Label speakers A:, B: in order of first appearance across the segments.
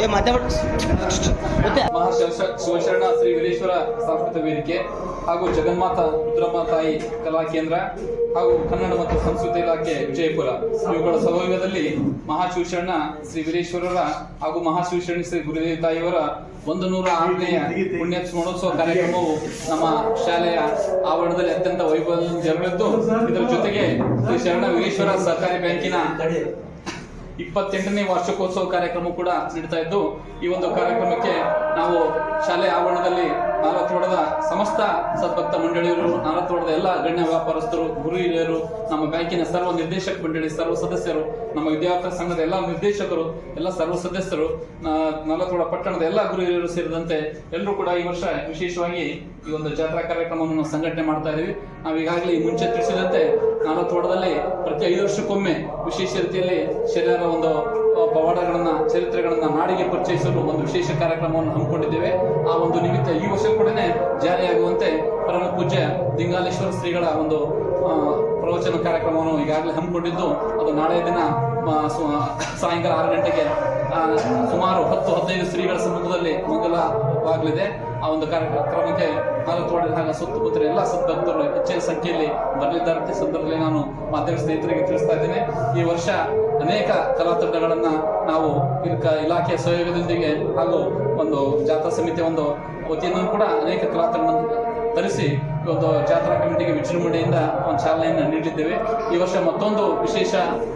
A: ಏ
B: ಶಿವಶರಣ ಶ್ರೀ ವೀರೇಶ್ವರ ಸಾಂಸ್ಕೃತಿಕ ವೇದಿಕೆ ಹಾಗೂ ಜಗನ್ಮಾತ ರುದ್ರಮ್ಮ ತಾಯಿ ಕಲಾ ಕೇಂದ್ರ ಹಾಗೂ ಕನ್ನಡ ಮತ್ತು ಸಂಸ್ಕೃತಿ ಇಲಾಖೆ ವಿಜಯಪುರ. ಇವುಗಳ ಸಹಯೋಗದಲ್ಲಿ ಮಹಾಶಿವಶರಣ ಶ್ರೀ ವೀರೇಶ್ವರರ ಹಾಗೂ ಮಹಾಶಿವಶರಣ ಶ್ರೀ ಗುರುದೇವಿ ತಾಯಿಯವರ ಒಂದು ನೂರ ಆರನೆಯ ಪುಣ್ಯ ಸ್ಮರಣೋತ್ಸವ ಕಾರ್ಯಕ್ರಮವು ನಮ್ಮ ಶಾಲೆಯ ಆವರಣದಲ್ಲಿ ಅತ್ಯಂತ ವೈಭವದಿಂದ ಜರುಗಿದ್ದು. ಇದರ ಜೊತೆಗೆ ಶ್ರೀ ಶರಣ ವೀರೇಶ್ವರ ಸರ್ಕಾರಿ ಬ್ಯಾಂಕಿನ ಇಪ್ಪತ್ತೆಂಟನೇ ವಾರ್ಷಿಕೋತ್ಸವ ಕಾರ್ಯಕ್ರಮ ಕೂಡ ನಡೀತಾ ಇದ್ದು ಈ ಒಂದು ಕಾರ್ಯಕ್ರಮಕ್ಕೆ ನಾವು ಶಾಲೆ ಆವರಣದಲ್ಲಿ ನಾಲ್ಕುವಡದ ಸಮಸ್ತ ಸದ್ಭಕ್ತ ಮಂಡಳಿಯರು ನಾಲತ್ತೋಡದ ಎಲ್ಲ ಗಣ್ಯ ವ್ಯಾಪಾರಸ್ಥರು, ಗುರು ಹಿರಿಯರು, ನಮ್ಮ ಬ್ಯಾಂಕಿನ ಸರ್ವ ನಿರ್ದೇಶಕ ಮಂಡಳಿ ಸರ್ವ ಸದಸ್ಯರು, ನಮ್ಮ ವಿದ್ಯಾರ್ಥಿ ಸಂಘದ ಎಲ್ಲ ನಿರ್ದೇಶಕರು, ಎಲ್ಲ ಸರ್ವ ಸದಸ್ಯರು ನಾಲ್ಕುವಡ ಪಟ್ಟಣದ ಎಲ್ಲ ಗುರು ಹಿರಿಯರು ಸೇರಿದಂತೆ ಎಲ್ಲರೂ ಕೂಡ ಈ ವರ್ಷ ವಿಶೇಷವಾಗಿ ಈ ಒಂದು ಜಾತ್ರಾ ಕಾರ್ಯಕ್ರಮವನ್ನು ಸಂಘಟನೆ ಮಾಡ್ತಾ ಇದೀವಿ. ನಾವು ಈಗಾಗಲೇ ಮುಂಚೆ ತಿಳಿಸಿದಂತೆ ನಾಲ್ಕುವಡದಲ್ಲಿ ಪ್ರತಿ ಐದು ವರ್ಷಕ್ಕೊಮ್ಮೆ ವಿಶೇಷ ರೀತಿಯಲ್ಲಿ ಶರೀರ ಒಂದು ಪವಾಡಗಳನ್ನ, ಚರಿತ್ರೆಗಳನ್ನು ನಾಡಿಗೆ ಪರಿಚಯಿಸಲು ಒಂದು ವಿಶೇಷ ಕಾರ್ಯಕ್ರಮವನ್ನು ಹಮ್ಮಿಕೊಂಡಿದ್ದೇವೆ. ಆ ಒಂದು ನಿಮಿತ್ತ ಈ ವರ್ಷ ಕೂಡ ಜಾರಿಯಾಗುವಂತೆ ಪರಮ ಪೂಜ್ಯ ಲಿಂಗಾಲೇಶ್ವರ ಶ್ರೀಗಳ ಒಂದು ಪ್ರವಚನ ಕಾರ್ಯಕ್ರಮವನ್ನು ಈಗಾಗಲೇ ಹಮ್ಮಿಕೊಂಡಿದ್ದು. ಅದು ನಾಳೆ ದಿನ ಸಾಯಂಕಾಲ ಆರು ಗಂಟೆಗೆ ಸುಮಾರು ಹತ್ತು, ಹದಿನೈದು ಶ್ರೀಗಳ ಸಮ್ಮುಖದಲ್ಲಿ ಮಂಗಲವಾಗಲಿದೆ. ಆ ಒಂದು ಕಾರ್ಯಕ್ರಮಕ್ಕೆ ನಾಲ್ಕು ಹಾಗೆ ಸುತ್ತಮುತ್ತಲ ಎಲ್ಲ ಸದ್ಭಕ್ತರು ಹೆಚ್ಚಿನ ಸಂಖ್ಯೆಯಲ್ಲಿ ಬರಲಿದ್ದಾರೆ ಸಂದರ್ಭದಲ್ಲಿ ನಾನು ಮಾಧ್ಯಮ ಸ್ನೇಹಿತರಿಗೆ ತಿಳಿಸ್ತಾ ಇದ್ದೇನೆ. ಈ ವರ್ಷ ಅನೇಕ ಕಲಾ ನಾವು ಇದಕ್ಕ ಇಲಾಖೆಯ ಸಹಯೋಗದೊಂದಿಗೆ ಹಾಗೂ ಒಂದು ಜಾತ್ರಾ ಸಮಿತಿಯ ಒಂದು ವತಿಯನ್ನು ಕೂಡ ಅನೇಕ ಕಲಾ ತಂಡ ತರಿಸಿ ಒಂದು ಜಾತ್ರಾ ಕಮಿಟಿಗೆ ವಿಜೃಂಭಣೆಯಿಂದ ಒಂದು ಚಾಲನೆಯನ್ನು ನೀಡಿದ್ದೇವೆ. ಈ ವರ್ಷ ಮತ್ತೊಂದು ವಿಶೇಷ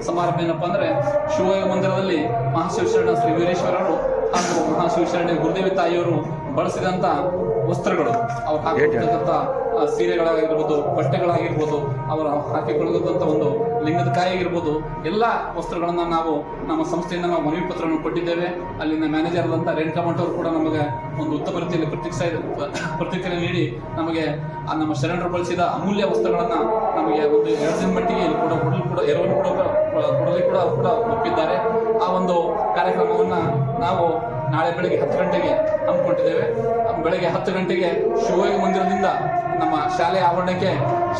B: ಸಮಾರಂಭ ಏನಪ್ಪ ಅಂದರೆ ಶಿವಯೋಗ ಮಂದಿರದಲ್ಲಿ ಮಹಾಶಿವಶರಣ ಶ್ರೀ ವೀರೇಶ್ವರರು ಹಾಗೂ ಮಹಾಶಿವಶರಣ ಗುರುದೇವಿ ತಾಯಿಯವರು ಬಳಸಿದಂತ ವಸ್ತ್ರಗಳು, ಅವ್ರು ಹಾಕಿರ್ತಕ್ಕಂಥ ಸೀರೆಗಳಾಗಿರ್ಬೋದು, ಬಟ್ಟೆಗಳಾಗಿರ್ಬೋದು, ಅವರು ಹಾಕಿಕೊಳ್ಳದಂತ ಒಂದು ಲಿಂಗದ ಕಾಯಿ ಆಗಿರ್ಬೋದು ಎಲ್ಲ ವಸ್ತ್ರಗಳನ್ನ ನಾವು ನಮ್ಮ ಸಂಸ್ಥೆಯಿಂದ ನಾವು ಮನವಿ ಪತ್ರವನ್ನು ಕೊಟ್ಟಿದ್ದೇವೆ. ಅಲ್ಲಿನ ಮ್ಯಾನೇಜರ್ ಆದಂಥ ರೇಣುಕಾ ಅವರು ಕೂಡ ನಮಗೆ ಒಂದು ಉತ್ತಮ ರೀತಿಯಲ್ಲಿ ಪ್ರತಿಕ್ರಿಯೆ ಪ್ರತಿಕ್ರಿಯೆ ನೀಡಿ ನಮಗೆ ನಮ್ಮ ಶರಣರು ಬಳಸಿದ ಅಮೂಲ್ಯ ವಸ್ತ್ರಗಳನ್ನ ನಮಗೆ ಒಂದು ದಿನ ಮಟ್ಟಿಗೆ ಇಲ್ಲಿ ಕೂಡ ಕೊಡಲು ಕೂಡ, ಎರವಲು ಕೂಡ ಕೊಡಲಿ ಕೂಡ ಕೂಡ ಒಪ್ಪಿದ್ದಾರೆ. ಆ ಒಂದು ಕಾರ್ಯಕ್ರಮವನ್ನ ನಾವು ನಾಳೆ ಬೆಳಗ್ಗೆ ಹತ್ತು ಗಂಟೆಗೆ ಹಮ್ಮಿಕೊಂಡಿದ್ದೇವೆ ಬೆಳಗ್ಗೆ ಹತ್ತು ಗಂಟೆಗೆ ಶಿವಯೋಗ ಮಂದಿರದಿಂದ ನಮ್ಮ ಶಾಲೆ ಆವರಣಕ್ಕೆ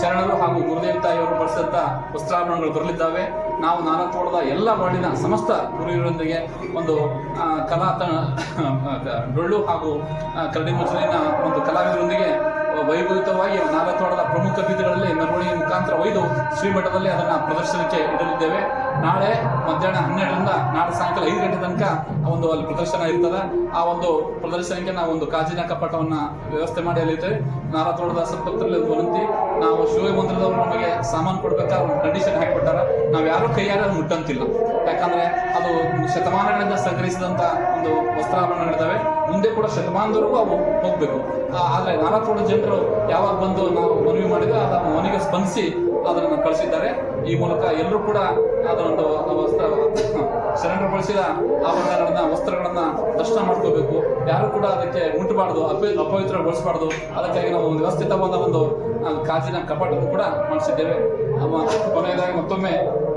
B: ಶರಣರು ಹಾಗೂ ಗುರುದೇವ್ ತಾಯಿಯವರು ಬಳಸಿದಂಥ ವಸ್ತ್ರಾಭರಣಗಳು ಬರಲಿದ್ದಾವೆ. ನಾವು ನಾನಾ ತೋಟದ ಎಲ್ಲ ವಾರ್ಡಿನ ಸಮಸ್ತ ಗುರುಗಳೊಂದಿಗೆ ಒಂದು ಕಲಾ ಡೊಳ್ಳು ಹಾಗೂ ಕರಡಿ ಮುಚ್ಚಲಿನ ಒಂದು ಕಲಾವಿದರೊಂದಿಗೆ ವೈಭವಿತವಾಗಿ ನಾಲ್ಕು ಪ್ರಮುಖ ಬೀದಿಗಳಲ್ಲಿ ಮೆರವಣಿಗೆ ಮುಖಾಂತರ ಒಯ್ದು ಶ್ರೀಮಠದಲ್ಲಿ ಅದನ್ನ ಪ್ರದರ್ಶನಕ್ಕೆ ಇಡಲಿದ್ದೇವೆ. ನಾಳೆ ಮಧ್ಯಾಹ್ನ ಹನ್ನೆರಡರಿಂದ ನಾಳೆ ಸಾಯಂಕಾಲ ಐದು ಗಂಟೆ ತನಕ ಒಂದು ಅಲ್ಲಿ ಪ್ರದರ್ಶನ ಇರ್ತದೆ. ಆ ಒಂದು ಪ್ರದರ್ಶನಕ್ಕೆ ನಾವು ಒಂದು ಕಾಜಿನ ಕಪಾಟವನ್ನು ವ್ಯವಸ್ಥೆ ಮಾಡಿ ಅಲ್ಲಿದ್ದೇವೆ ಸದ್ಭಕ್ತರಲ್ಲಿ ಒಂದು ವಿನಂತಿ ನಾವು ಶಿವ ಮಂದಿರದವರು ನಮಗೆ ಸಾಮಾನು ಕೊಡ್ಬೇಕಾದ್ರೆ ಒಂದು ಕಂಡೀಷನ್ ಹಾಕಿಬಿಟ್ಟಾರ ನಾವು ಯಾರು ಕೈಯಾರ ಮುಟ್ಟಂತಿಲ್ಲ. ಯಾಕಂದ್ರೆ ಅದು ಶತಮಾನಗಳಿಂದ ಸಂಗ್ರಹಿಸಿದಂಥ ಒಂದು ವಸ್ತ್ರಾಭರಣಗಳಿದ್ದಾವೆ. ಮುಂದೆ ಕೂಡ ಶತಮಾನದವರೆಗೂ ಅವು ಹೋಗ್ಬೇಕು. ಆದರೆ ಕೂಡ ಜನರು ಯಾವಾಗ ಬಂದು ನಾವು ಮನವಿ ಮಾಡಿದ್ರೆ ಅದರ ಮನೆಗೆ ಸ್ಪಂದಿಸಿ ಅದನ್ನು ಕಳಿಸಿದ್ದಾರೆ. ಈ ಮೂಲಕ ಎಲ್ಲರೂ ಕೂಡ ಅದರೊಂದು ವಸ್ತ್ರ ಬಳಸಿದ ಆಭರಣಗಳನ್ನ, ವಸ್ತ್ರಗಳನ್ನ ದರ್ಶನ ಮಾಡ್ಕೋಬೇಕು. ಯಾರು ಕೂಡ ಅದಕ್ಕೆ ಮುಟ್ಟಬಾರ್ದು ಅಪಿ ಅಪವಿತ್ರಗೊಳಿಸಬಾರ್ದು. ಅದಕ್ಕಾಗಿ ನಾವು ಒಂದು ವ್ಯವಸ್ಥಿತವಾದ ಒಂದು ಕಾಜಿನ ಕಪಾಟನ್ನು ಕೂಡ ಮಾಡಿಸಿದ್ದೇವೆ. ಕೊನೆಯದಾಗಿ ಮತ್ತೊಮ್ಮೆ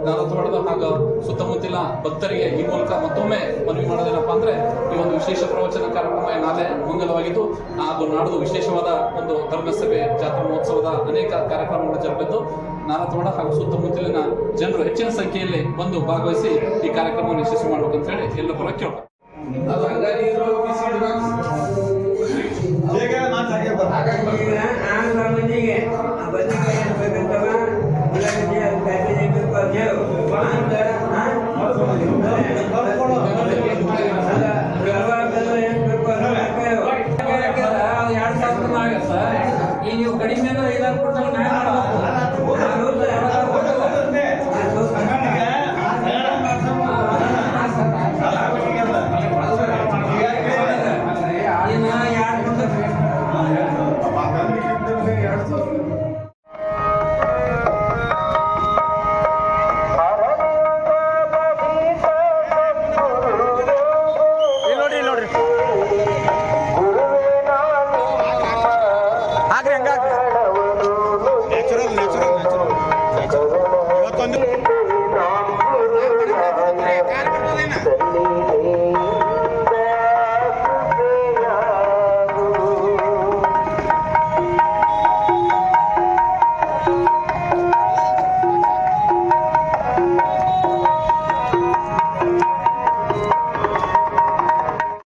B: ಧಾರವಾಡದ ಹಾಗೂ ಸುತ್ತಮುತ್ತಲ ಭಕ್ತರಿಗೆ ಈ ಮೂಲಕ ಮತ್ತೊಮ್ಮೆ ಮನವಿ ಮಾಡೋದೇನಪ್ಪ ಅಂದ್ರೆ ಈ ಒಂದು ವಿಶೇಷ ಪ್ರವಚನ ಕಾರ್ಯಕ್ರಮ ನಾಳೆ ಮಂಗಲವಾಗಿದ್ದು ಹಾಗೂ ನಾಡದು ವಿಶೇಷವಾದ ಒಂದು ಧರ್ಮಸಭೆ, ಜಾತ್ರಾ ಮಹೋತ್ಸವದ ಅನೇಕ ಕಾರ್ಯಕ್ರಮಗಳು ಜರುಗಿದ್ದು ನಾರತವಾಡ ಹಾಗೂ ಸುತ್ತಮುತ್ತಲಿನ ಜನರು ಹೆಚ್ಚಿನ ಸಂಖ್ಯೆಯಲ್ಲಿ ಬಂದು ಭಾಗವಹಿಸಿ ಈ ಕಾರ್ಯಕ್ರಮವನ್ನು ಯಶಸ್ವಿ ಮಾಡಬೇಕಂತ ಹೇಳಿ ಎಲ್ಲ ಪರ
C: ಕೇಳೋಣ. ಹಾಗಾಗಿ